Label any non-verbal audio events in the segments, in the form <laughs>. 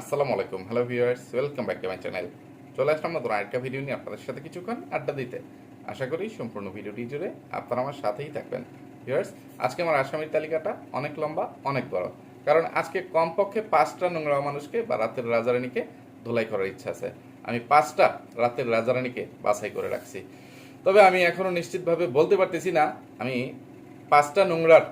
আসসালামু আলাইকুম। Hello viewers welcome back to my channel চলে আসলাম নতুন আরেকটা ভিডিও নিয়ে আপনাদের সাথে কিছুক্ষণ আড্ডা দিতে। আশা করি সম্পূর্ণ ভিডিওটি জুড়ে আপনারা আমার সাথেই থাকবেন। ভিউয়ার্স আজকে আমার আসামির তালিকাটা অনেক লম্বা, অনেক বড়। কারণ আজকে কমপক্ষে পাঁচটা নোংরা মানুষকে বা রাতের রাজারানীকে ধুলাই করার ইচ্ছা আছে। আমি পাঁচটা রাতের রাজারানীকে বাছাই করে রাখছি। তবে আমি এখনও নিশ্চিতভাবে বলতে পারতেছি না, আমি পাঁচটা নোংরার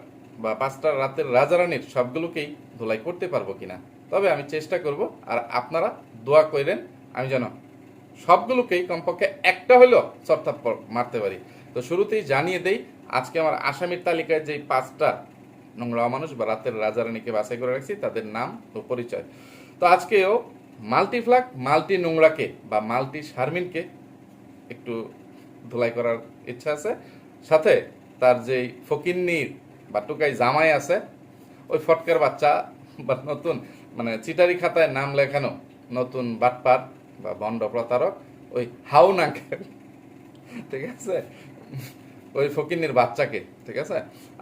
বা পাঁচটা রাতের রাজারানীর সবগুলোকেই ধুলাই করতে পারব কিনা। তবে আমি চেষ্টা করব, আর আপনারা দোয়া করেন আমি যেন সবগুলোকেই কমপক্ষে একটা হলেও সর্থাপ মারতে পারি। তো শুরুতেই জানিয়ে দেই, আজকে আমার আসামির তালিকায় যে পাঁচটা নোংরা মানুষ বা রাতের রাজারানীকে বাছাই করে রাখছি, তাদের নাম ও পরিচয়। তো আজকেও মাল্টি মাল্টিফ্লাক মাল্টি নোংরাকে বা মাল্টি শারমিনকে একটু ধুলাই করার ইচ্ছা আছে। সাথে তার যে ফকিন্নির বা টুকাই জামাই আছে, ওই ফটকার বাচ্চা বা নতুন মানে চিটারি খাতায় নাম লেখানো নতুন বাটপার বা বন্ড প্রতারক ওই হাউন আঙ্কেল ঠিক আছে? ওই ফকিন্নির বাচ্চাকে, ঠিক আছে?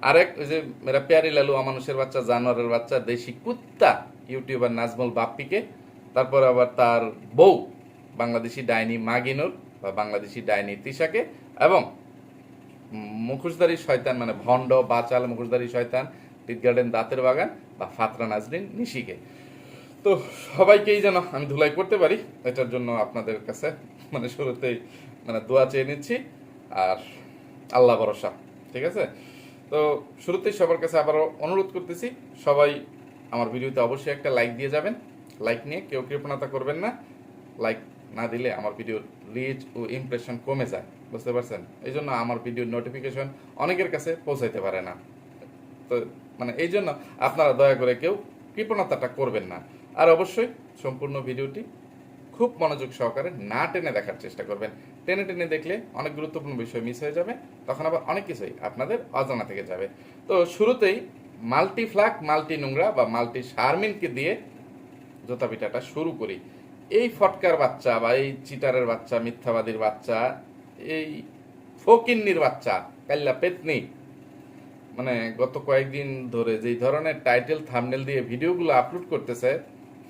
আরেক ওই যে মেরা প্যারি লালু মানুষের বাচ্চা, জানোয়ারের বাচ্চা, দেশি কুত্তা ইউটিউবার নাজমুল বাপ্পিকে। তারপর আবার তার বউ, বাংলাদেশি ডাইনি মাগিনুর বা বাংলাদেশি ডাইনি তিশাকে এবং মুখোশধারী শয়তান মানে ভণ্ড, বাচাল মুখোশধারী শয়তান টিট গার্ডেন দাঁতের বাগান বা ফাতরা নাজরিন নিশিকে। তো সবাইকেই যেন আমি ধুলাই করতে পারি, এটার জন্য আপনাদের কাছে মানে শুরুতেই মানে দোয়া চেয়ে নিচ্ছি আর আল্লাহ ভরসা, ঠিক আছে? তো শুরুতেই সবার কাছে আবারও অনুরোধ করতেছি, সবাই আমার ভিডিওতে অবশ্যই একটা লাইক দিয়ে যাবেন। লাইক নিয়ে কেউ কৃপণতা করবেন না। লাইক না দিলে আমার ভিডিওর রিচ ও ইমপ্রেশন কমে যায়, বুঝতে পারছেন? এই জন্য আমার ভিডিওর নোটিফিকেশন অনেকের কাছে পৌঁছাইতে পারে না। তো মানে এই জন্য আপনারা দয়া করে কেউ কৃপণতাটা করবেন না। আর অবশ্যই সম্পূর্ণ ভিডিওটি খুব মনোযোগ সহকারে না টেনে দেখার চেষ্টা করবেন। টেনে টেনে দেখলে অনেক গুরুত্বপূর্ণ বিষয় মিস হয়ে যাবে, তখন আবার অনেক কিছুই আপনাদের অজানা থেকে যাবে। তো শুরুতেই মাল্টি ফ্লাক, মাল্টি নোংরা বা মাল্টি শারমিনকে দিয়ে জোতা পিটাটা শুরু করি। এই ফটকার বাচ্চা বা এই চিটারের বাচ্চা, মিথ্যাবাদীর বাচ্চা, এই ফকিন্নির বাচ্চা, কাল্লা পেতনি মানে গত কয়েকদিন ধরে যেই ধরনের টাইটেল থামনেল দিয়ে ভিডিওগুলো আপলোড করতেছে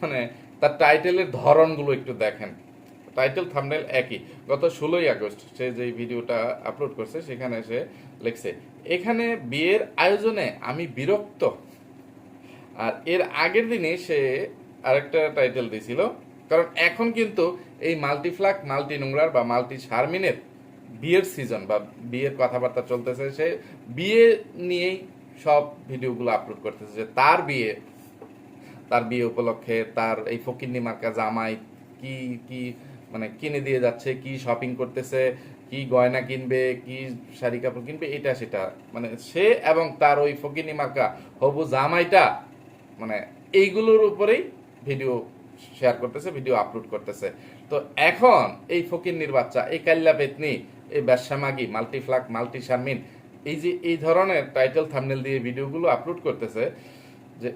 মানে তার টাইটেলের ধরনগুলো একটু দেখেন। টাইটেল, থামনেল একই। গত ষোলোই আগস্ট সে যে ভিডিওটা আপলোড করছে, সেখানে সে লিখছে, এখানে বিয়ের আয়োজনে আমি বিরক্ত। আর এর আগের দিনে সে আরেকটা টাইটেল দিয়েছিল কারণ এখন কিন্তু এই মাল্টিফ্লাক মাল্টি নোংরার বা মাল্টি শারমিনের বিয়ের সিজন বা বিয়ের কথাবার্তা চলতেছে, সে বিয়ে নিয়েই সব ভিডিওগুলো আপলোড করতেছে, যে তার বিয়ে তার বিয়ে উপলক্ষে, তার এই ফকিন্নি মার্কা জামাই কি কি মানে কিনে দিয়ে যাচ্ছে, কি শপিং করতেছে, কি গয়না কিনবে, কি শাড়ি কাপড় কিনবে, এটা সেটা। মানে সে এবং তার ওই ফকিন্নি মার্কা, হবু জামাইটা মানে এইগুলোর উপরেই ভিডিও শেয়ার করতেছে ভিডিও আপলোড করতেছে। তো এখন এই ফকিন্নির বাচ্চা, এই কাল্লা পেতনি, এই ব্যবসামাগি মাল্টিফ্লাক মাল্টি শারমিন এই যে এই ধরনের টাইটেল থামনেল দিয়ে ভিডিওগুলো আপলোড করতেছে, যে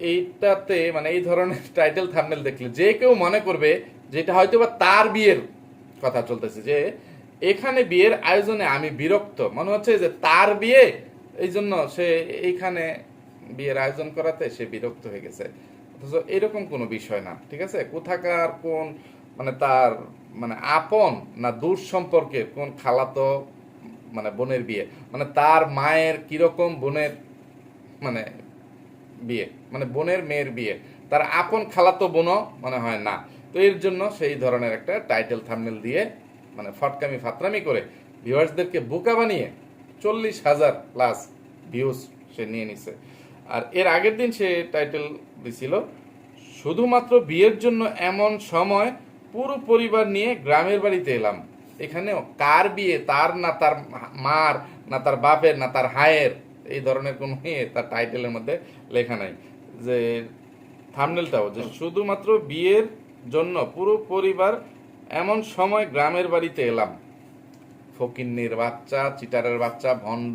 এইটাতে মানে এই ধরনের <laughs> টাইটেল থামনেল দেখলে যে কেউ মনে করবে যে এটা হয়তো বা তার বিয়ের কথা চলতেছে, যে এখানে বিয়ের আয়োজনে আমি বিরক্ত। মনে হচ্ছে যে তার বিয়ে, এই জন্য সে এইখানে বিয়ের আয়োজন করাতে সে বিরক্ত হয়ে গেছে। অথচ এরকম কোনো বিষয় না, ঠিক আছে? কোথাকার, কোন মানে তার মানে আপন না দূর সম্পর্কে কোন খালাতো মানে বোনের বিয়ে? মানে তার মায়ের কীরকম বোনের মানে বিয়ে মানে বোনের মেয়ের বিয়ে। তার আপন খালাতো বোনও মনে হয় না। তো এর জন্য সেই ধরনের একটা টাইটেল থামনেল দিয়ে মানে ফটকামি ফাতরামি করে ভিউয়ার্সদেরকে বোকা বানিয়ে চল্লিশ হাজার প্লাস ভিউজ সে নিয়ে নিছে। আর এর আগের দিন সে টাইটেল দিছিল, শুধুমাত্র বিয়ের জন্য এমন সময় পুরো পরিবার নিয়ে গ্রামের বাড়িতে এলাম। এখানে কার বিয়ে? তার না তার মার, না তার বাপের, না তার হায়ের। এই ধরনের কোনো তার টাইটেলের মধ্যে লেখা নাই। যে থামনেলটাও, যে শুধুমাত্র বিয়ের জন্য পুরো পরিবার এমন সময় গ্রামের বাড়িতে এলাম। ফকিন্নির বাচ্চা, চিটারের বাচ্চা, ভণ্ড,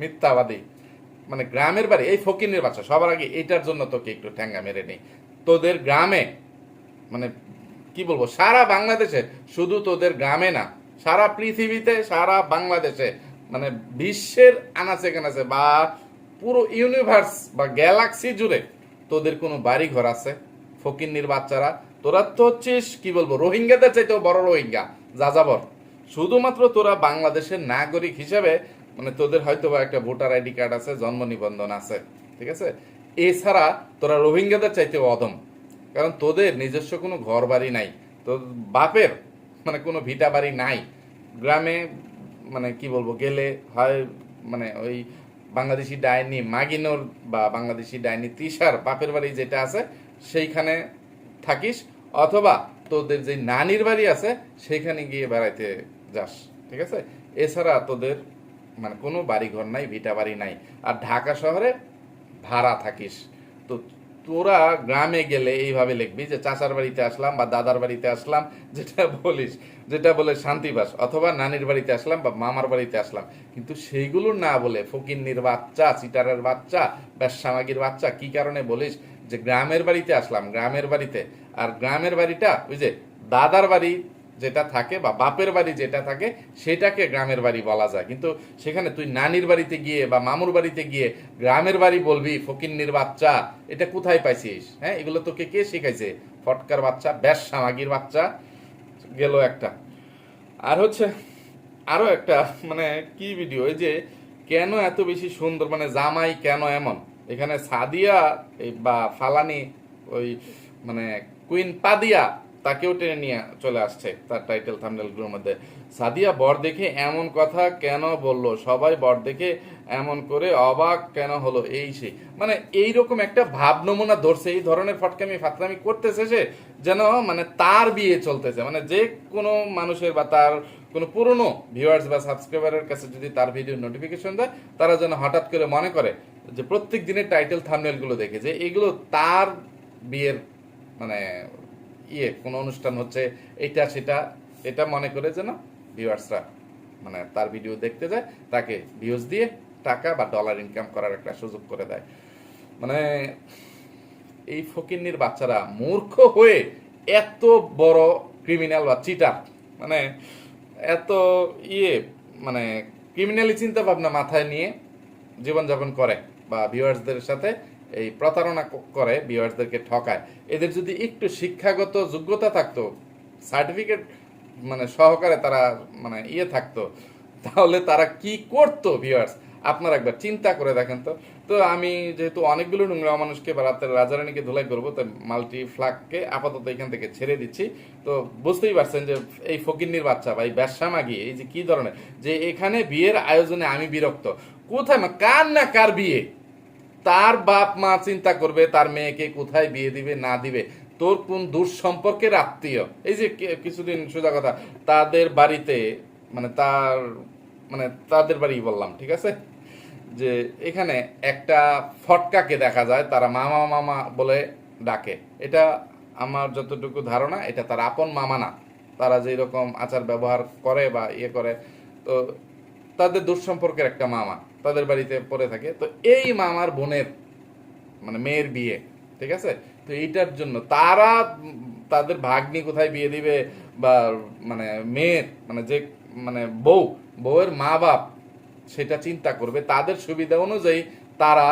মিথ্যাবাদী। মানে গ্রামের বাড়ি, এই ফকিন্নির বাচ্চা, সবার আগে এটার জন্য তোকে একটু ঠ্যাঙ্গা মেরে নেই। তোদের গ্রামে মানে কি বলব, সারা বাংলাদেশে, শুধু তোদের গ্রামে না, সারা পৃথিবীতে, সারা বাংলাদেশে মানে বিশ্বের আনাচে কানাচে বা পুরো ইউনিভার্স বা গ্যালাক্সি জুড়ে তোদের কোনো বাড়ি ঘর আছে? ফকিন্নির বাচ্চারা। তোরা তো হচ্ছিস, কি বলব, রোহিঙ্গাদের চাইতেও বড় রোহিঙ্গা। যাযাবর শুধুমাত্র তোরা বাংলাদেশের নাগরিক হিসেবে মানে তোদের হয়তো বা একটা ভোটার আইডি কার্ড আছে, জন্ম নিবন্ধন আছে, ঠিক আছে? এছাড়া তোরা রোহিঙ্গাদের চাইতেও অদম কারণ তোদের নিজস্ব কোনো ঘর বাড়ি নাই। তো বাপের মানে কোনো ভিটা বাড়ি নাই। গ্রামে মানে কি বলব, গেলে হয় মানে ওই বাংলাদেশি ডাইনি মাগিনোর বা বাংলাদেশি ডাইনি তিসার বাপের বাড়ি যেটা আছে, সেইখানে থাকিস, অথবা তোদের যে নানির বাড়ি আছে, সেইখানে গিয়ে বেড়াইতে যাস, ঠিক আছে? এছাড়া তোদের মানে কোনো বাড়ি ঘর নাই, ভিটা বাড়ি নাই। আর ঢাকা শহরে ভাড়া থাকিস। তো তোরা গ্রামে গেলে এইভাবে লিখবি যে চাচার বাড়িতে আসলাম বা দাদার বাড়িতে আসলাম, যেটা বলিস, যেটা বলে শান্তিবাস অথবা নানির বাড়িতে আসলাম বা মামার বাড়িতে আসলাম। কিন্তু সেইগুলো না বলে ফকিন্নির বাচ্চা, চিটারের বাচ্চা ব্যবসামাগির বাচ্চা, কি কারণে বলিস যে গ্রামের বাড়িতে আসলাম, গ্রামের বাড়িতে। আর গ্রামের বাড়িটা ওই যে দাদার বাড়ি যেটা থাকে বা বাপের বাড়ি যেটা থাকে, সেটাকে গ্রামের বাড়ি বলা যায়। কিন্তু সেখানে তুই নানির বাড়িতে গিয়ে বা মামুর বাড়িতে গিয়ে গ্রামের বাড়ি বলবি, ফকিন্নির বাচ্চা, এটা কোথায় পাইছিস? হ্যাঁ এগুলো তোকে কে শিখাইছে? ফটকার বাচ্চা ব্যাস সামাগির বাচ্চা, গেল একটা। আর হচ্ছে আরও একটা মানে কি ভিডিও ওই যে কেন এত বেশি সুন্দর মানে জামাই কেন এমন? এখানে সাদিয়া বা ফালানি, ওই মানে কুইন পাদিয়া তাকেও টেনে নিয়ে চলে আসছে তার টাইটেল থামনেলগুলোর মধ্যে। সাদিয়া বর দেখে এমন কথা কেন বলল? সবাই বর দেখে এমন করে অবাক কেন হলো? এই সেই মানে এইরকম একটা ভাব নমুনা ধরছে, এই ধরনের ফটকামি ফাতরামি করতেছে সে যেন মানে তার বিয়ে চলতেছে। মানে যে কোনো মানুষের বা তার কোনো পুরনো ভিউয়ার্স বা সাবস্ক্রাইবারের কাছে যদি তার ভিডিও নোটিফিকেশন দেয়, তারা যেন হঠাৎ করে মনে করে যে প্রত্যেক দিনের টাইটেল থামনেলগুলো দেখে, যে এগুলো তার বিয়ের মানে ইয়ে কোনো অনুষ্ঠান হচ্ছে এটা সেটা, এটা মনে করে যেন ভিউয়ার্সরা মানে তার ভিডিও দেখতে যায়, তাকে ভিউজ দিয়ে টাকা বা ডলার ইনকাম করার একটা সুযোগ করে দেয়। মানে এই ফকিন্নির বাচ্চারা মূর্খ হয়ে এত বড় ক্রিমিনাল বা চিটার মানে এত ইয়ে মানে ক্রিমিনালি চিন্তা ভাবনা মাথায় নিয়ে জীবনযাপন করে বা ভিউয়ার্সদের সাথে এই প্রতারণা করে ভিউয়ার্সদেরকে ঠকায়। এদের যদি একটু শিক্ষাগত যোগ্যতা থাকতো সার্টিফিকেট মানে সহকারে তারা মানে ইয়ে থাকতো, তাহলে তারা কি করতো ভিউয়ার্স আপনারা একবার চিন্তা করে দেখেন তো। তো আমি যেহেতু অনেকগুলো নোংরা মানুষকে বা রাতের রাজারানীকে ধুলাই করব, তাই মাল্টি ফ্লাগকে আপাতত এখান থেকে ছেড়ে দিচ্ছি। তো বুঝতেই পারছেন যে এই ফকিন্নির বাচ্চা বা এই ব্যবসা মাগি এই যে কি ধরনের? যে এখানে বিয়ের আয়োজনে আমি বিরক্ত। কোথায় কার না কার বিয়ে? তার বাপ মা চিন্তা করবে, তার মেয়েকে কোথায় বিয়ে দিবে, না দিবে। তোর কোন দূর সম্পর্কের আত্মীয়? এই যে কিছুদিন সোজা কথা, তাদের বাড়িতে মানে তার মানে তাদের বাড়ি বললাম, ঠিক আছে? যে এখানে একটা ফটকাকে দেখা যায়, তারা মামা মামা বলে ডাকে। এটা আমার যতটুকু ধারণা, এটা তার আপন মামা না। তারা যেই রকম আচার ব্যবহার করে বা ইয়ে করে, তো তাদের দুঃসম্পর্কের একটা মামা। তাদের বাড়িতে পড়ে থাকে। তো এই মামার বোনের মানে মেয়ের বিয়ে, ঠিক আছে? তো এইটার জন্য তারা তাদের ভাগ্নি কোথায় বিয়ে দিবে বা মানে মেয়ের মানে যে মানে বউ, বউয়ের মা বাপ সেটা চিন্তা করবে, তাদের সুবিধা অনুযায়ী তারা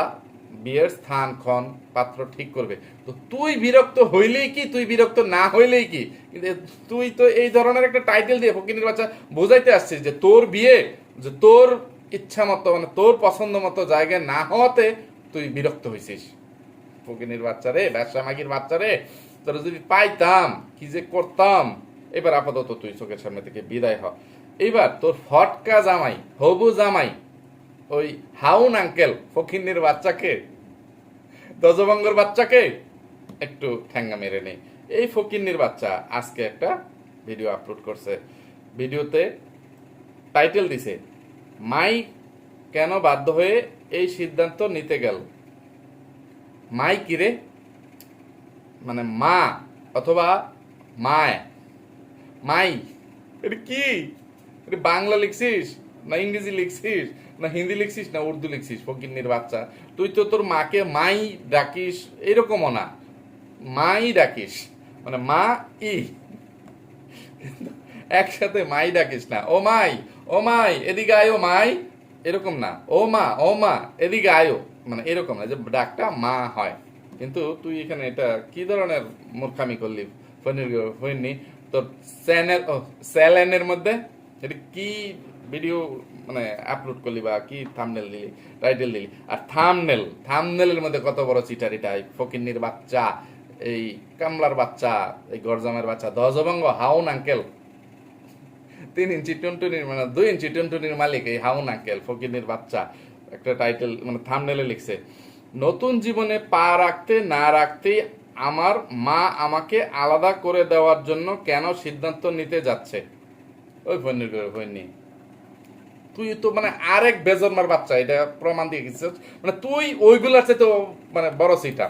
বিয়ের স্থান, ক্ষণ, পাত্র ঠিক করবে। তো তুই বিরক্ত হইলেই কি, তুই বিরক্ত না হইলেই কি? কিন্তু তুই তো এই ধরনের একটা টাইটেল দিয়ে ফকিনের বাচ্চা বোঝাইতে আসছিস যে তোর বিয়ে, যে তোর ইচ্ছা মতো মানে তোর পছন্দ মতো জায়গায় না হওয়াতে তুই বিরক্ত হয়েছিস ফকিনের বাচ্চা রে ব্যবসা মাগির বাচ্চা রে তোরা যদি পাইতাম, কি যে করতাম, এবার আপাতত তুই চোখের সামনে থেকে বিদায় হ। এইবার তোর ফটকা জামাই, হবু জামাই, ওই হাউন আঙ্কেল ফকিন্নির বাচ্চাকে দজবঙ্গর বাচ্চাকে একটু ঠ্যাঙ্গা মেরে নেই এই ফকিন্নির বাচ্চা আজকে একটা ভিডিও আপলোড করছে। ভিডিওতে টাইটেল দিছে মাই কেন বাধ্য হয়ে এই সিদ্ধান্ত নিতে গেল? মাই কিরে মানে মা অথবা মায়। মাই, এটা কি? এটা বাংলা লিখছিস? না ইংরেজি লিখছিস? না হিন্দি লিখছিস? না উর্দু লিখছিস? ফকিন্নির বাচ্চা। তুই তো তোর মাকে মাই ডাকিস এরকমও না। মাই ডাকিস। মানে মা ই। একসাথে মাই ডাকিস না। ও মাই ও মাই, এদিকে আয়ো মাই। এরকম না। ও মা ও মা, এদিকে আয়ো মানে এরকম না যে ডাকটা মা হয়। কিন্তু তুই এখানে এটা কি ধরনের মূর্খামি করলি? হয়নি তোর ও, চ্যানেলের মধ্যে? এটা কি ভিডিও মানে আপলোড করলি বা কি থামনেল দিলি টাইটেল দিলি? আর থামনেল থামনেলের মধ্যে কত বড় চিটারিটা এই ফকিন্নির বাচ্চা, এই কামলার বাচ্চা, এই গরজামের বাচ্চা দজবঙ্গ হাউন আঙ্কেল তিন ইঞ্চি টুনটুনির মানে দুই ইঞ্চি টুনটুনির মালিক এই হাউন আঙ্কেল ফকিনের বাচ্চা। একটা টাইটেল মানে থামনেলে লিখছে, নতুন জীবনে পা রাখতে না রাখতে আমার মা আমাকে আলাদা করে দেওয়ার জন্য কেন সিদ্ধান্ত নিতে যাচ্ছে? ওই ফোনের ফোননি তুই তো মানে আরেক বেজন্মার বাচ্চা, এটা প্রমাণ দিয়ে গেছিস। মানে তুই ওইগুলার চেয়ে তো মানে বড় সিটা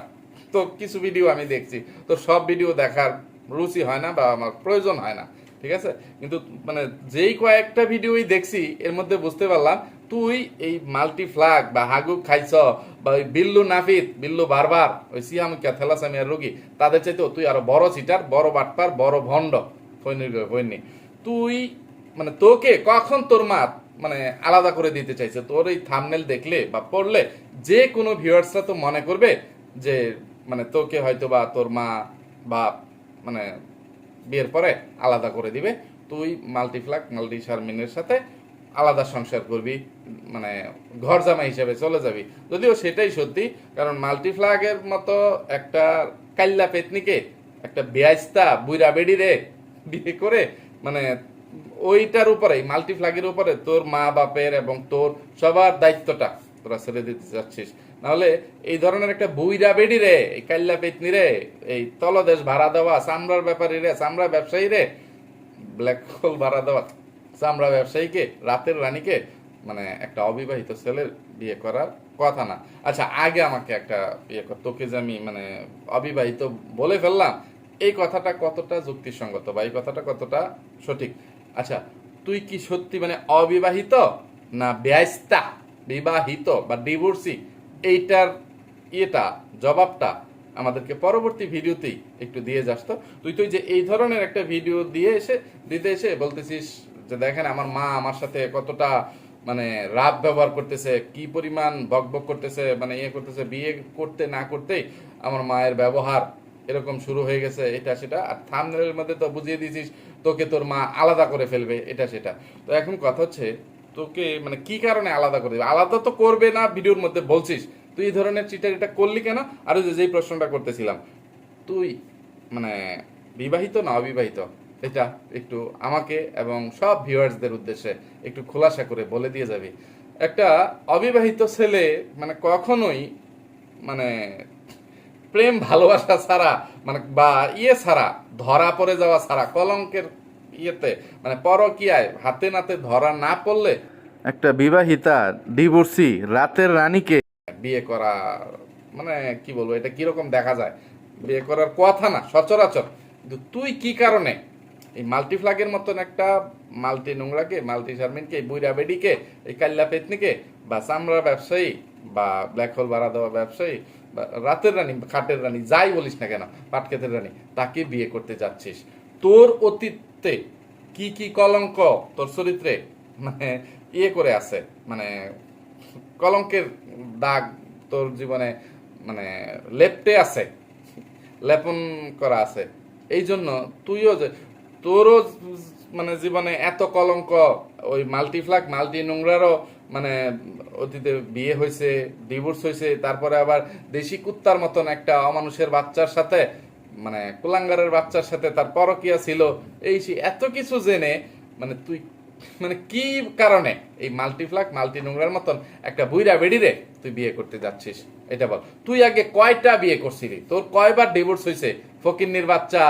তো কিছু ভিডিও আমি দেখছি। তো সব ভিডিও দেখার রুচি হয় না বা আমার প্রয়োজন হয় না। ঠিক আছে? কিন্তু মানে যেই কয়েকটা ভিডিওই দেখছি, এর মধ্যে বুঝতে পারলাম, তুই এই মাল্টি ফ্লাগ বা হাগু খাইছ বা ওই বিল্লু নাফিত, বিল্লু বারবার, ওই সিয়ামিকা থেলাসামিয়ার রোগী, তাদের চাইতেও তুই আরও বড় সিটার বড় বাটপার, বড় ভণ্ড ফৈনি তুই মানে তোকে কখন তোর মা মানে আলাদা করে দিতে চাইছে? তোর এই থামনেল দেখলে বা পড়লে যে কোনো ভিউয়ার্সরা তো মনে করবে যে মানে তোকে হয়তো বা তোর মা বা মানে বিয়ের পরে আলাদা করে দিবে। তুই মাল্টিফ্লাক মাল্টি শারমিনের সাথে আলাদা সংসার করবি মানে ঘর জামাই হিসেবে চলে যাবি। যদিও সেটাই সত্যি, কারণ মাল্টিফ্লাগের মতো একটা কাল্লা পেতনিকে, একটা বেয়াস্তা বুইরা বেড়ি রে বিয়ে করে মানে ওইটার উপরে মাল্টিফ্লাগের উপরে তোর মা বাপের এবং তোর সবার দায়িত্বটা তোরা ছেড়ে দিতে চাচ্ছিস। নাহলে এই ধরনের একটা বুইরা বেডি রে, এই কাল্লা পেতনি রে, এই তলদেশ ভাড়া দেওয়া, চামড়ার ব্যাপারী রে, চামড়া ব্যবসায়ী রে ব্ল্যাক হোল ভাড়া দেওয়া, চামড়া ব্যবসায়ীকে, রাতের রানীকে মানে একটা অবিবাহিত ছেলের বিয়ে করার কথা না। আচ্ছা আগে আমাকে একটা কর, তোকে যে আমি মানে অবিবাহিত বলে ফেললাম, এই কথাটা কতটা যুক্তিসঙ্গত বা এই কথাটা কতটা সঠিক? আচ্ছা তুই কি সত্যি মানে অবিবাহিত না ব্যস্তা বিবাহিত বা ডিভোর্সি এইটার ইয়েটা, জবাবটা আমাদেরকে পরবর্তী ভিডিওতেই একটু দিয়ে যাস তো। তুই তুই যে এই ধরনের একটা ভিডিও দিয়ে এসে, দিতে এসে বলতেছিস যে দেখেন আমার মা আমার সাথে কতটা মানে রাত ব্যবহার করতেছে, কি পরিমাণ বকবক করতেছে মানে ইয়ে করতেছে, বিয়ে করতে না করতেই আমার মায়ের ব্যবহার এরকম শুরু হয়ে গেছে, এটা সেটা। আর থামনেলের মধ্যে তো বুঝিয়ে দিয়েছিস, তোকে তোর মা আলাদা করে ফেলবে, এটা সেটা। তো এখন কথা হচ্ছে তোকে মানে কি কারণে আলাদা করে দেবে আলাদা তো করবে না, ভিডিওর মধ্যে বলছিস। তুই এই ধরনের চিটারিটা করলি কেন? আর যে যেই প্রশ্নটা করতেছিলাম, তুই মানে বিবাহিত না অবিবাহিত? এটা একটু আমাকে এবং সব ভিউয়ার্সদের উদ্দেশ্যে একটু খোলাসা করে বলে দিয়ে যাবি। একটা অবিবাহিত ছেলে মানে কখনোই মানে প্রেম ভালোবাসা ছাড়া মানে বা ইয়ে ছাড়া, ধরা পড়ে যাওয়া ছাড়া, কলঙ্কের ইয়েতে মানে পরকিয়ায় হাতে নাতে ধরা না পড়লে একটা বিবাহিতা ডিভোর্সি রাতের রানীকে বিয়ে করা মানে কি বলব এটা কীরকম দেখা যায়? বিয়ে করার কথা না সচরাচর। কিন্তু তুই কি কারণে? এই মাল্টিফ্লাগের মতন একটা মাল্টি নোংরাকে মাল্টি শারমিনকে বুইরা বেডিকে এই কাল্লা পেতনিকে বা চামড়া ব্যবসায়ী বা ব্ল্যাক হোল ভাড়া দেওয়া ব্যবসায়ী বা রাতের রানী খাটের রানী যাই বলিস না কেন পাটকেতের রানী তাকে বিয়ে করতে যাচ্ছিস। তোর অতীতে কি কি কলঙ্ক তোর চরিত্রে? মানে ইয়ে করে আছে মানে কলঙ্কের দাগ তোর জীবনে মানে লেপটে আছে, লেপন করা আছে। এই জন্য তুইও যে, তোরও মানে জীবনে এত কলঙ্ক, ওই মাল্টিফ্লাক মাল্টি নোংরারও মানে অতীতে বিয়ে হয়েছে ডিভোর্স হয়েছে তারপরে আবার দেশি কুত্তার মতন একটা অমানুষের বাচ্চার সাথে মানে কুলাঙ্গারের বাচ্চার সাথে তার পরকিয়া ছিল, এই সেই এত কিছু জেনে মানে তুই মানে কি কারণে? এই মাল্টিফ্লাক, মাল্টি নোংরার মতন একটা বুইরা বেড়িরে তুই বিয়ে করতে যাচ্ছিস। এটা বল। তুই আগে কয়টা বিয়ে করছিলি? তোর কয়বার ডিভোর্স হয়েছে ফকিন্নির বাচ্চা,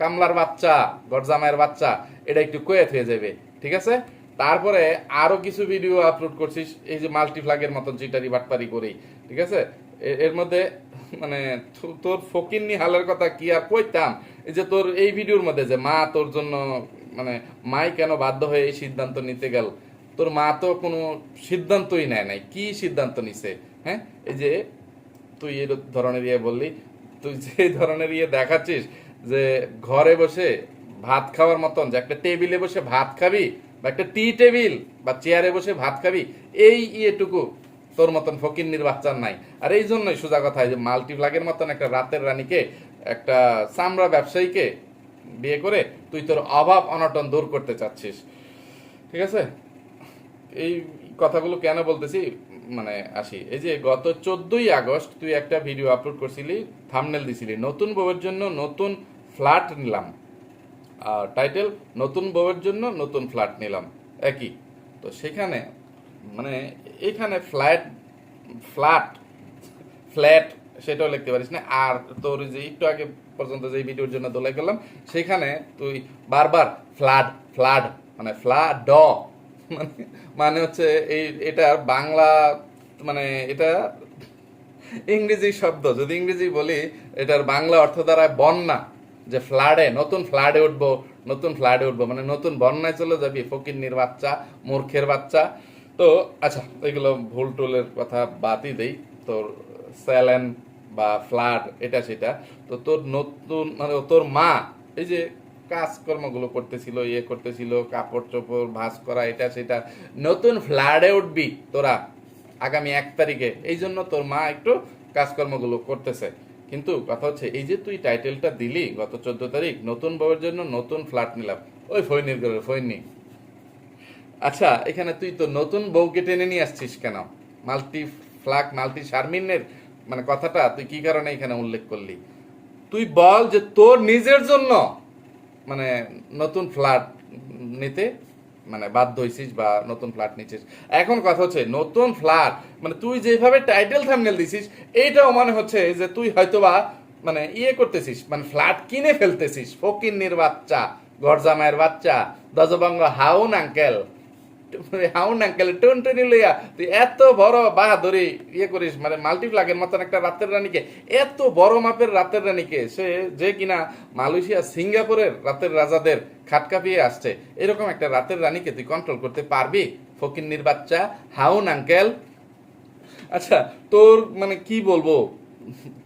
কামলার বাচ্চা গরজামায়ের বাচ্চা, এটা একটু কয়ে হয়ে যাবে, ঠিক আছে? তারপরে আরও কিছু ভিডিও আপলোড করছিস, এই যে মাল্টিফ্লাগের মতন চিটারি বাটপারি করেই, ঠিক আছে? এর মধ্যে মানে তোর ফকিন্নি হালের কথা কি আর কইতাম? এই যে তোর এই ভিডিওর মধ্যে যে মা তোর জন্য মানে মাই কেন বাধ্য হয়ে এই সিদ্ধান্ত নিতে গেল? তোর মা তো কোনো সিদ্ধান্তই নেয় নাই। কি সিদ্ধান্ত নিছে? হ্যাঁ? এই যে তুই এই ধরনের ইয়ে বললি, তুই যে ধরনের ইয়ে দেখাচ্ছিস যে ঘরে বসে ভাত খাওয়ার মতন, যে একটা টেবিলে বসে ভাত খাবি, বা একটা টি টেবিল, বা চেয়ারে বসে ভাত খাবি, এই ইয়েটুকু তোর মতন ফকিন্নির বাচ্চার নাই। আর এই জন্যই সোজা কথা যে মাল্টি মাল্টিপ্লাগের মতন একটা রাতের রানীকে, একটা চামড়া ব্যবসায়ীকে বিয়ে করে তুই তোর অভাব অনটন দূর করতে চাচ্ছিস। ঠিক আছে? এই কথাগুলো কেন বলতেছি? মানে আসি। এই যে গত চোদ্দই আগস্ট তুই একটা ভিডিও আপলোড করছিলি থামনেল দিছিলি। নতুন বউয়ের জন্য নতুন ফ্ল্যাট নিলাম। টাইটেল নতুন বউয়ের জন্য নতুন ফ্ল্যাট নিলাম। একই। তো সেখানে মানে এখানে ফ্ল্যাট ফ্ল্যাট ফ্ল্যাট সেটাও লিখতে পারিস না। আর তোর যে একটু আগে পর্যন্ত যে ভিডিওর জন্য দোলাই করলাম, সেখানে তুই বারবার ফ্লাড ফ্লাড মানে ফ্লাড ড মানে মানে হচ্ছে এই, এটা বাংলা মানে এটা ইংরেজি শব্দ। যদি ইংরেজি বলি, এটার বাংলা অর্থ দাঁড়ায় বন্যা, যে ফ্লাডে নতুন ফ্লাডে উঠবো, নতুন ফ্লাডে উঠবো মানে নতুন বন্যায় চলে যাবি, ফকিন্নির বাচ্চা, মূর্খের বাচ্চা। তো আচ্ছা এগুলো ভুল টুলের কথা বাদই দেই। তোর স্যালেন বা ফ্লাড, এটা সেটা। তো তোর নতুন মানে তোর মা, এই যে কাজকর্মগুলো করতেছিল ইয়ে করতেছিল কাপড় চোপড় ভাঁজ করা, এটা সেটা, নতুন ফ্ল্যাডে উঠবি তোরা আগামী এক তারিখে। এই জন্য তোর মা একটু কাজকর্মগুলো করতেছে। কিন্তু কথা হচ্ছে, এই যে তুই টাইটেলটা দিলি গত চোদ্দ তারিখ, নতুন বউয়ের জন্য নতুন ফ্ল্যাট নিলাম। ওই ফৈনির ফৈনি আচ্ছা এখানে তুই তো নতুন বউকে টেনে নিয়ে আসছিস কেন? মাল্টি ফ্ল্যাগ মাল্টি শারমিনের মানে কথাটা তুই কি কারণে এখানে উল্লেখ করলি? তুই বল যে তোর নিজের জন্য মানে নতুন ফ্ল্যাট নিতে মানে বাধ্য হয়েছিস বা নতুন ফ্ল্যাট নিচ্ছিস। এখন কথা হচ্ছে, নতুন ফ্ল্যাট মানে তুই যেভাবে টাইটেল থামনেল দিছিস এইটাও মনে হচ্ছে যে তুই হয়তোবা মানে ইয়ে করতেছিস মানে ফ্ল্যাট কিনে ফেলতেছিস, ফকিন্নির বাচ্চা গরজামায়ের বাচ্চা, দজবঙ্গ হাউন আঙ্কেল। হাউন আঙ্কেল টুনটুনি লইয়া তুই এত বড় বাহাদুরি ইয়ে করিস মানে মাল্টিপ্লাগের মতন একটা রাতের রানীকে, এত বড় মাপের রাতের রানীকে, সে যে কিনা মালয়েশিয়া, সিঙ্গাপুরের রাতের রাজাদের খাট কাঁপিয়ে আসছে, এরকম একটা রাতের রানীকে তুই কন্ট্রোল করতে পারবি? ফকিন্নির বাচ্চা হাউন আঙ্কেল আচ্ছা তোর মানে কি বলব?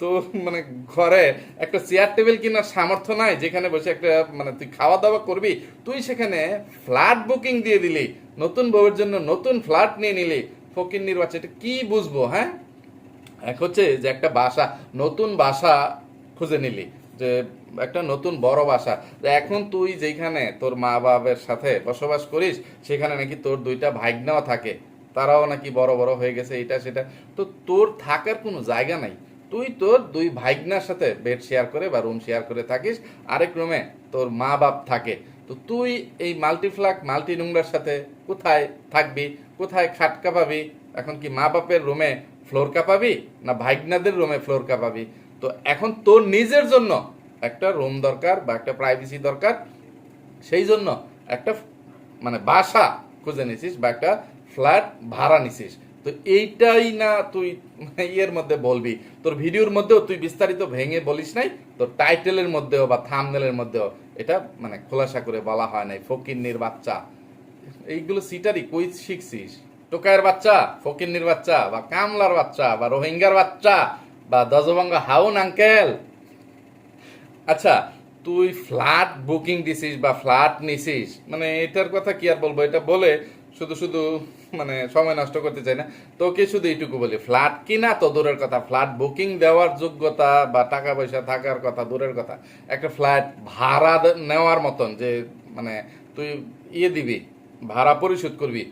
তোর মানে ঘরে একটা চেয়ার টেবিল কেনার সামর্থ্য নাই, যেখানে বসে একটা মানে তুই খাওয়া দাওয়া করবি, তুই সেখানে ফ্ল্যাট বুকিং দিয়ে দিলি, নতুন বউয়ের জন্য নতুন ফ্ল্যাট নিয়ে নিলি, ফকির নির্বাচন, এটা কি বুঝব হ্যাঁ? এক হচ্ছে যে একটা বাসা, নতুন বাসা খুঁজে নিলি, যে একটা নতুন বড় বাসা এখন তুই যেখানে তোর মা বাবার সাথে বসবাস করিস, সেখানে নাকি তোর দুইটা ভাগ্নাও থাকে, তারাও নাকি বড় বড় হয়ে গেছে, এটা সেটা, তো তোর থাকার কোনো জায়গা নাই। তুই তোর দুই ভাগ্নার সাথে বেড শেয়ার করে বা রুম শেয়ার করে থাকিস, আরেক রুমে তোর মা বাপ থাকে। তো তুই এই মাল্টিফ্লাক মাল্টি নোংরার সাথে কোথায় থাকবি? কোথায় খাট কাঁপাবি? এখন কি মা বাপের রুমে ফ্লোর কাঁপাবি না ভাগ্নাদের রুমে ফ্লোর কাঁপাবি? তো এখন তোর নিজের জন্য একটা রুম দরকার বা একটা প্রাইভেসি দরকার। সেই জন্য একটা মানে বাসা খুঁজে নিছিস বা একটা ফ্ল্যাট ভাড়া নিছিস। তো এইটাই না তুই ইয়ের মধ্যে বলবি। তোর ভিডিওর মধ্যেও তুই বিস্তারিত ভেঙে বলিস নাই, তোর টাইটেলের মধ্যেও বা থামনেলের মধ্যেও। এটা মানে খোলাসা করে বলা হয় নাই, ফকিন্নির বাচ্চা। এইগুলো সিটারি কই শিখছিস? টোকায়ের বাচ্চা, ফকিন্নির বাচ্চা, বা কামলার বাচ্চা, বা রোহিঙ্গার বাচ্চা, বা দজবঙ্গা হাউন আঙ্কেল। আচ্ছা তুই ফ্ল্যাট বুকিং দিছিস বা ফ্ল্যাট নিছিস? মানে এটার কথা কি আর বলব? এটা বলে শুধু শুধু মানে সময় নষ্ট করতে চাই না। তোকে শুধু এইটুকু বলি ফ্ল্যাট কিনা তো দূরের কথা ফ্ল্যাট বুকিং দেওয়ার যোগ্যতা বা টাকা পয়সা থাকার কথা, দূরের কথা, একটা ফ্ল্যাট ভাড়া নেওয়ার মতন যে মানে তুই ইয়ে দিবি, ভাড়া পরিশোধ করবি,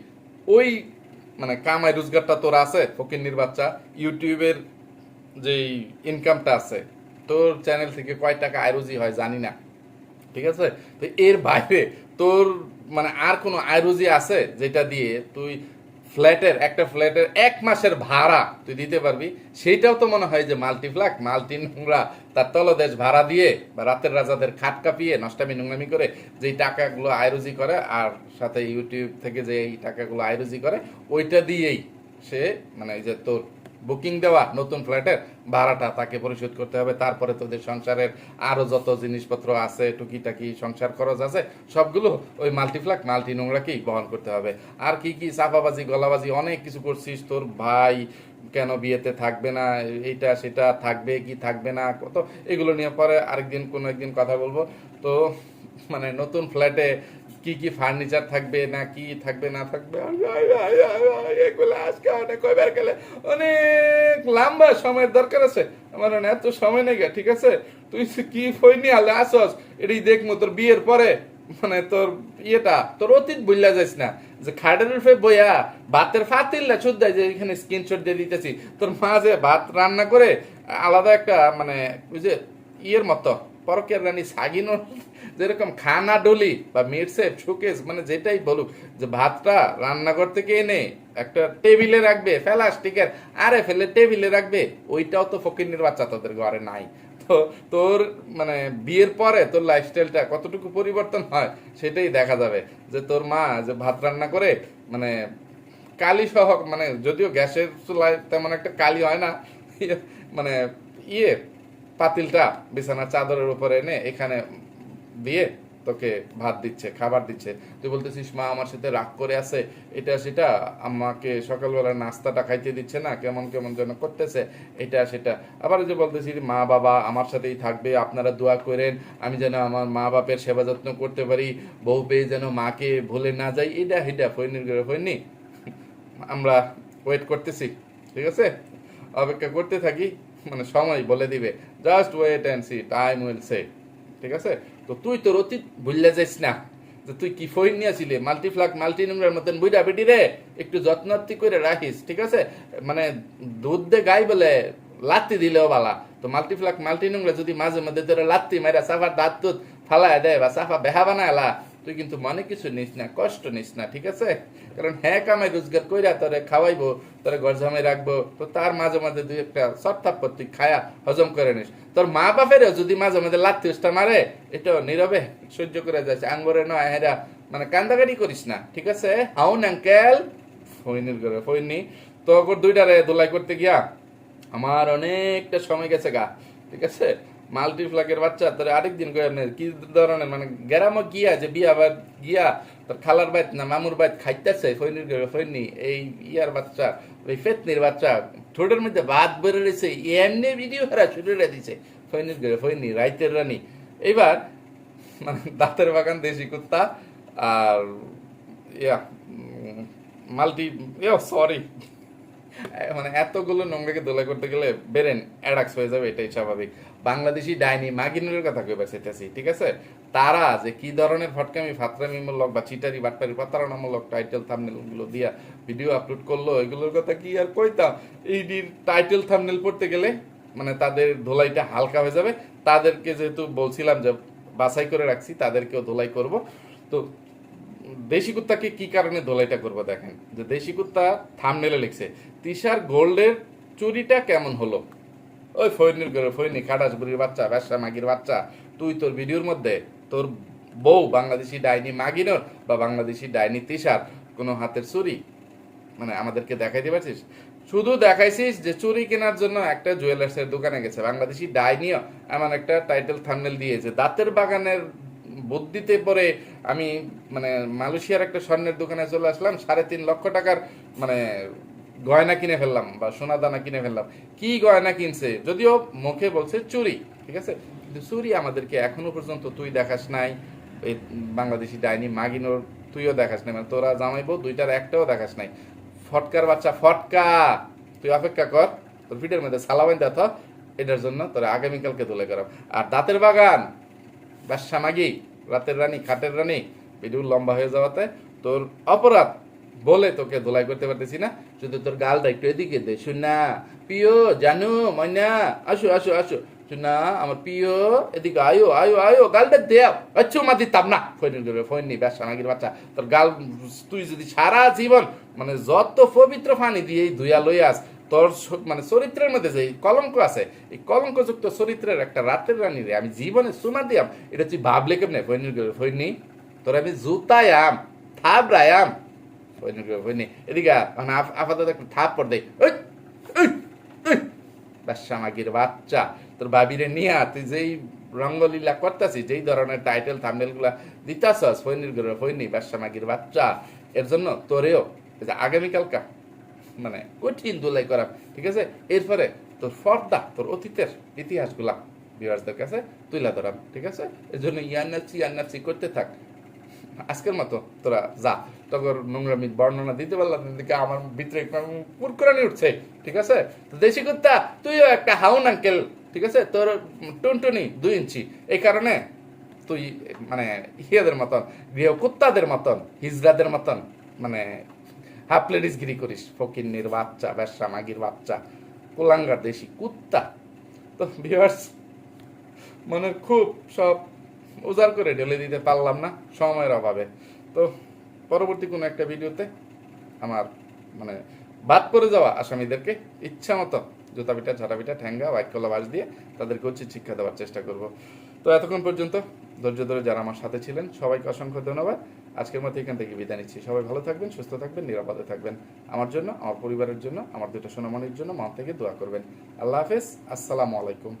ওই মানে কামাই রোজগারটা তোর আছে, ফকিন্নির বাচ্চা, ইউটিউবের যেই ইনকামটা আছে, তোর চ্যানেল থেকে কয় টাকা আয়রুজি হয় জানি না, ঠিক আছে? তো এর বাইরে তোর মানে আর কোনো আয়রুজি আছে যেটা দিয়ে তুই ফ্ল্যাটের, একটা ফ্ল্যাটের এক মাসের ভাড়া তুই দিতে পারবি? সেইটাও তো মনে হয় যে মাল্টি ফ্ল্যাট মাল্টি নোংরা, তার তলদেশ ভাড়া দিয়ে বা রাতের রাজাদের খাট কাঁপিয়ে নষ্টামি নোংরামি করে যেই টাকাগুলো আয়রুজি করে আর সাথে ইউটিউব থেকে যে এই টাকাগুলো আয়রুজি করে, ওইটা দিয়েই সে মানে এই যে তোর বুকিং দেওয়া নতুন ফ্ল্যাটের ভাড়াটা তাকে পরিশোধ করতে হবে। তারপরে তোদের সংসারের আরও যত জিনিসপত্র আছে, টুকিটাকি সংসার খরচ আছে, সবগুলো ওই মাল্টিফ্ল্যাট, মাল্টি নোংরাকেই বহন করতে হবে। আর কি কি চাপাবাজি, গলাবাজি অনেক কিছু করছিস, তোর ভাই কেন বিয়েতে থাকবে না, এইটা সেটা থাকবে কি থাকবে না, কত, এগুলো নিয়ে পরে আরেকদিন কোনো একদিন কথা বলব। তো মানে নতুন ফ্ল্যাটে কি কি ফার্নিচার থাকবে না কি থাকবে, না থাকবে? এগুলো আজকে অনেক কয়বার গেলে অনেক লম্বা সময়ের দরকার আছে। আমার না এত সময় নেই ঠিক আছে? তুই কি ফই নিয়ে আলে আসস, এটাই দেখব তোর বিয়ের পরে। মানে তোর ইয়েটা, তোর অতীত বুঝলা যাইস না। যে খাটের উপরে বইয়া ভাতের ফাতিল্লা শুদ্ধ যে এখানে স্ক্রিনশট দিয়ে দিতেছি। তোর মা যে ভাত রান্না করে আলাদা একটা মানে যে ইয়ের মতো পরকের রানী সাগিনোর যেরকম খানা ডলি বা মিটসেপ শোকেস মানে যেটাই বলুক, যে ভাতটা রান্নাঘর থেকে এনে একটা টেবিলে রাখবে প্লাস্টিকের আরে ফেলে টেবিলে রাখবে, ওইটাও তো ফকির বাচ্চা তোদের ঘরে নাই। তো তোর মানে বিয়ের পরে তোর লাইফস্টাইলটা কতটুকু পরিবর্তন হয় সেটাই দেখা যাবে। যে তোর মা যে ভাত রান্না করে মানে কালি সহ মানে যদিও গ্যাসের চুলায় তেমন একটা কালি হয় না মানে ইয়ে পাতিলটা বিছানার চাদরের উপরে এনে এখানে দিয়ে তোকে ভাত দিচ্ছে, খাবার দিচ্ছে। তুই বলতেছিস, মা, আমার সাথে রাগ করে আছে। এটা সেটা আমাকে সকালবেলা নাস্তাটা খাইতে দিচ্ছে না, কেমন কেমন যেন করতেছে। এটা সেটা। আবার যে বলতেছি মা, বাবা, আমার সাথেই থাকবে, আপনারা দোয়া করেন, আমি যেন আমার মা বাপের সেবা যত্ন করতে পারি, বউ পেয়ে যেন মাকে ভুলে না যাই। এটা হেটা করে ফৈনি আমরা ওয়েট করতেছি, ঠিক আছে? অপেক্ষা করতে থাকি। মানে সময় বলে দিবে just wait and see time will say ঠিক আছে? তো তুই তোর অতীত ভুললে যাইস না, যে তুই কি ফইন নিয়েছিলি মাল্টিফ্লাক মাল্টি নোংরার মতন বুইটা বেটি রে, একটু যত্নার্থী করে রাখিস, ঠিক আছে? মানে দুধ দে গাই বলে লাত্তি দিলেও বালা। তো মাল্টিফ্লাক মাল্টি নোংরা যদি মাঝে মধ্যে তোর লাত্তি মাইরা সাফার দাঁত ফালায় দেয় বা সাফা বেহা বানায়লা তুই কিন্তু মনে কিছু নিস না, কষ্ট নিস না, ঠিক আছে? কারণ হ্যাঁ কামাই রোজগার কইরা তোরে খাওয়াইবো, তোরে ঘর জামাই রাখব, তো তার মাঝে মাঝে দুই একটা সত্তাপ্পর তুই খায়া হজম করে নিস। তোর মা বাপেরও যদি মাঝে মাঝে লাত্তি উস্তা মারে, এটাও নীরবে, সহ্য করে যাচ্ছে। আঙ্গরে নয় হেরা মানে কান্দাকাটি করিস না, ঠিক আছে? হাউন আঙ্কেল? ফইনির করে ফইনি তো দুইটারে দোলাই করতে গিয়া আমার অনেকটা সময় গেছে গা, ঠিক আছে? মাল্টিফ্লাকের বাচ্চা তোর আরেকদিন নে, কি ধরনের মানে গ্রামে গিয়া যে বিয়া বা গিয়া তোর খালার বাইত না মামুর বাইত খাইতেছে ফৈনির ফৈনি এই ইয়ার বাচ্চা ওই ফেতনির বাচ্চা ঠোঁটের মধ্যে ভাত বেড়ে রয়েছে এমনি ভিডিও হারা করে দিছে ফৈনির করে ফৈনি রাইতের রানী। এইবার মানে দাঁতের বাগান দেশি কুত্তা আর ইয়া মাল্টি সরি মানে এতগুলো নোংরাকে দোলাই করতে গেলে বেরেন, অ্যাডাক্স হয়ে যাবে, এটাই স্বাভাবিক। বাংলাদেশি ডাইনি মাগিনের কথা কইবার চাইতেছি, ঠিক আছে? তারা যে কি ধরনের ফটকামি, ফাতরামিমূলক বা চিটারি, বাটপারি, প্রতারণামূলক টাইটেল থামনেলগুলো দিয়া ভিডিও আপলোড করল, এগুলোর কথা কি আর কইতাম? এই টাইটেল থামনেল পড়তে গেলে মানে তাদের ধোলাইটা হালকা হয়ে যাবে। তাদেরকে যেহেতু বলছিলাম যে বাছাই করে রাখছি, তাদেরকেও ধোলাই করব। তো দেশি কুত্তাকে কি কারণে দোলাইটা করব দেখেন? যে দেশি কুত্তা থামনেলে লিখছে, তিশার গোল্ডের চুরিটা কেমন হলো? ওই ফৈনির করে ফৈনি খাটাস বুড়ির বাচ্চা ব্যবসা মাগির বাচ্চা, তুই তোর ভিডিওর মধ্যে তোর বউ বাংলাদেশি ডাইনি মাগিনর বা বাংলাদেশি ডাইনি তিশার কোনো হাতের চুরি? মানে আমাদেরকে দেখাইতে পারছিস? শুধু দেখাইছিস যে চুরি কেনার জন্য একটা জুয়েলার্সের দোকানে গেছে, বাংলাদেশি ডাইনিও এমন একটা টাইটেল থামনেল দিয়েছে, দাঁতের বাগানের বুদ্ধিতে পরে আমি মানে মালয়েশিয়ার একটা স্বর্ণের দোকানে চলে আসলাম, সাড়ে তিন লক্ষ টাকার মানে গয়না কিনে ফেললাম বা সোনা দানা কিনে ফেললাম। কি গয়না কিনছে? যদিও মুখে বলছে চুরি, ঠিক আছে? কিন্তু চুরি আমাদেরকে এখনও পর্যন্ত তুই দেখাস নাই। এই বাংলাদেশি ডাইনি মাগিনোর তুইও দেখাস নাই মানে তোরা জামাইবো দুইটার একটাও দেখাস নাই। ফটকার বাচ্চা, ফটকা! তুই অপেক্ষা কর, তোর পিঠের মধ্যে সালাবাইন দেখ এটার জন্য তোরা আগামীকালকে তুলে করাম আর দাঁতের বাগান! ব্যবসা মাগি, রাতের রানী, খাটের রানী, ভিডিও লম্বা হয়ে যাওয়াতে তোর অপরাধ বলে তোকে ধোলাই করতে পারতেছি না। শুধু তোর গালটা একটু এদিকে দে শুনা প্রিয়, জানু ময়না আসো আসো আসো। শুনা আমার প্রিয়, এদিকে আয়ো আয়ো আয়ো, গালটা দে। আচ্ছু মা দিতাম না, ফোন করবে ফোন ব্যবসা মাগির বাচ্চা। তোর গাল, তুই যদি সারা জীবন মানে যত পবিত্র ফানি দিয়ে ধুয়া লই আস তোর মানে চরিত্রের মধ্যে যে কলঙ্ক আছে, এই কলঙ্কযুক্ত চরিত্রের একটা রাতের রানী রে, আমি জীবনে শোনা দিয়াম। এটা তুই ভাবলে কেমনে? ফৈনি ফৈনি, তোর আমি জুতায়াম থাবরায়াম ফৈনি ফৈনি, এদিকে মানে আপ- আপাতত একটা থাপ পর দেই ওই ওই ওই বাদশা মাগির বাচ্চা, তোর বাবিরে নিয়ে, তুই যেই রঙ্গলীলা করতেছিস, যেই ধরনের টাইটেল থামনেলগুলা দিতাছস, ফৈনির ফৈনি বাদশা মাগির বাচ্চা, এর জন্য তোরেও আগামীকালকা মানে কঠিন দুলাই করা। ঠিক আছে? এরপরে তোর ফর্দা তোর অতীতের ইতিহাসগুলা ভিউয়ার্সদের কাছে তুলে ধরাম ঠিক আছে? এই জন্য ইয়ান্নাচি ইয়ান্নাচি করতে থাক। আজকের মতো তোরা যা। তখন নোংরামি বর্ণনা দিতে পারলাম না, আমার ভিতরে পুরকুরানি উঠছে ঠিক আছে? তো দেশি কুত্তা তুইও একটা হাউন আঙ্কেল ঠিক আছে? তোর টুনটুনি দুই ইঞ্চি। এই কারণে তুই মানে ইয়েদের মতন গৃহ কুত্তাদের মতন হিজড়াদের মতন মানে হাফ লেডিসগিরি করিস ফকিন্নির বাচ্চা ব্যবসা মাগির বাচ্চা কোলাঙ্গার দেশি কুত্তা তো ভিউয়ার্স মনের খুব সব উজাড় করে ঢেলে দিতে পারলাম না, সময়ের অভাবে। তো পরবর্তী কোনো একটা ভিডিওতে আমার মানে বাদ পড়ে যাওয়া আসামিদেরকে ইচ্ছা মতো জুতা পিঠা ঝাঁটা পিঠা ঠ্যাঙ্গা বাইক কলা বাস দিয়ে তাদেরকে উচিত শিক্ষা দেওয়ার চেষ্টা করব। তো এতক্ষণ পর্যন্ত ধৈর্য ধরে যারা আমার সাথে ছিলেন, সবাইকে অসংখ্য ধন্যবাদ। আজকের মতো এখান থেকে বিদায় নিচ্ছি। সবাই ভালো থাকবেন, সুস্থ থাকবেন, নিরাপদে থাকবেন। আমার জন্য, আমার পরিবারের জন্য, আমার দুটো সোনামণির জন্য মা থেকে দোয়া করবেন। আল্লাহ হাফেজ, আসসালামু আলাইকুম।